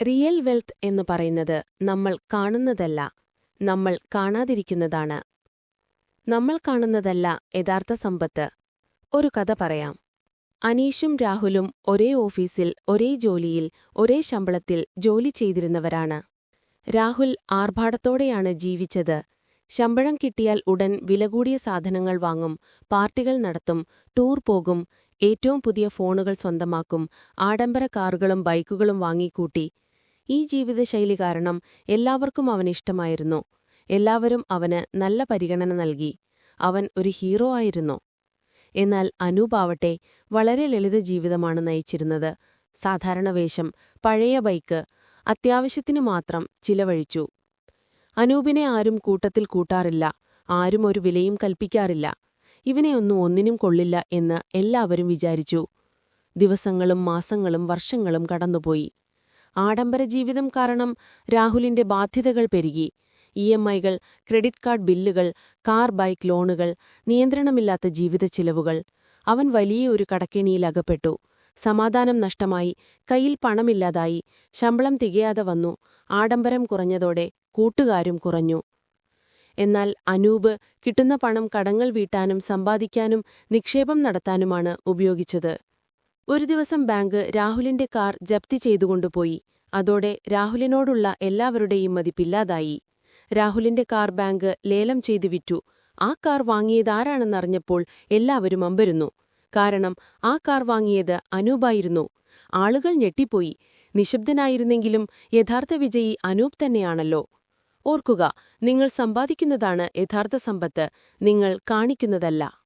Real wealth എന്ന് പറയുന്നത് നമ്മൾ കാണുന്നതല്ല നമ്മൾ കാണാതിരിക്കുന്നതാണ്. നമ്മൾ കാണുന്നതല്ല യഥാർത്ഥ സമ്പത്ത്. ഒരു കഥ പറയാം. അനീഷും രാഹുലും ഒരേ ഓഫീസിൽ ഒരേ ജോലിയിൽ ഒരേ ശമ്പളത്തിൽ ജോലി ചെയ്തിരുന്നവരാണ്. രാഹുൽ ആർഭാടത്തോടെയാണ് ജീവിച്ചത്. ശമ്പളം കിട്ടിയാൽ ഉടൻ വില കൂടിയ സാധനങ്ങൾ വാങ്ങും പാർട്ടികൾ നടത്തും ടൂർ പോകും ഏറ്റവും പുതിയ ഫോണുകൾ സ്വന്തമാക്കും ആഡംബര കാറുകളും ബൈക്കുകളും വാങ്ങിക്കൂട്ടി ഈ ജീവിതശൈലി കാരണം എല്ലാവർക്കും അവൻ ഇഷ്ടമായിരുന്നു. എല്ലാവരും അവന് നല്ല പരിഗണന നൽകി. അവൻ ഒരു ഹീറോ ആയിരുന്നു. എന്നാൽ അനൂപാവട്ടെ വളരെ ലളിത ജീവിതമാണ് നയിച്ചിരുന്നത്. സാധാരണ വേഷം പഴയ ബൈക്ക് അത്യാവശ്യത്തിനു മാത്രം ചിലവഴിച്ചു. അനൂപിനെ ആരും കൂട്ടത്തിൽ കൂട്ടാറില്ല. ആരും ഒരു വിലയും കൽപ്പിക്കാറില്ല. ഇവനെയൊന്നും ഒന്നിനും കൊള്ളില്ല എന്ന് എല്ലാവരും വിചാരിച്ചു. ദിവസങ്ങളും മാസങ്ങളും വർഷങ്ങളും കടന്നുപോയി. ആഡംബര ജീവിതം കാരണം രാഹുലിന്റെ ബാധ്യതകൾ പെരുകി. ഇ എം ഐകൾ ക്രെഡിറ്റ് കാർഡ് ബില്ലുകൾ കാർ ബൈക്ക് ലോണുകൾ നിയന്ത്രണമില്ലാത്ത ജീവിത ചിലവുകൾ. അവൻ വലിയ ഒരു കടക്കെണിയിലകപ്പെട്ടു. സമാധാനം നഷ്ടമായി കയ്യിൽ പണമില്ലാതായി ശമ്പളം തികയാതെ വന്നു ആഡംബരം കുറഞ്ഞതോടെ കൂട്ടുകാരും കുറഞ്ഞു. എന്നാൽ അനൂപ് കിട്ടുന്ന പണം കടങ്ങൾ വീട്ടാനും സമ്പാദിക്കാനും നിക്ഷേപം നടത്താനുമാണ് ഉപയോഗിച്ചത്. ഒരു ദിവസം ബാങ്ക് രാഹുലിന്റെ കാർ ജപ്തി ചെയ്തുകൊണ്ടുപോയി. അതോടെ രാഹുലിനോടുള്ള എല്ലാവരുടെയും മതിപ്പില്ലാതായി. രാഹുലിന്റെ കാർ ബാങ്ക് ലേലം ചെയ്തു വിറ്റു. ആ കാർ വാങ്ങിയതാരാണെന്നറിഞ്ഞപ്പോൾ എല്ലാവരും അമ്പരുന്നു. കാരണം ആ കാർ വാങ്ങിയത് അനൂപായിരുന്നു. ആളുകൾ ഞെട്ടിപ്പോയി. നിശബ്ദനായിരുന്നെങ്കിലും യഥാർത്ഥ വിജയി അനൂപ് തന്നെയാണല്ലോ. ഓർക്കുക നിങ്ങൾ സമ്പാദിക്കുന്നതാണ് യഥാർത്ഥ സമ്പത്ത്. നിങ്ങൾ കാണിക്കുന്നതല്ല.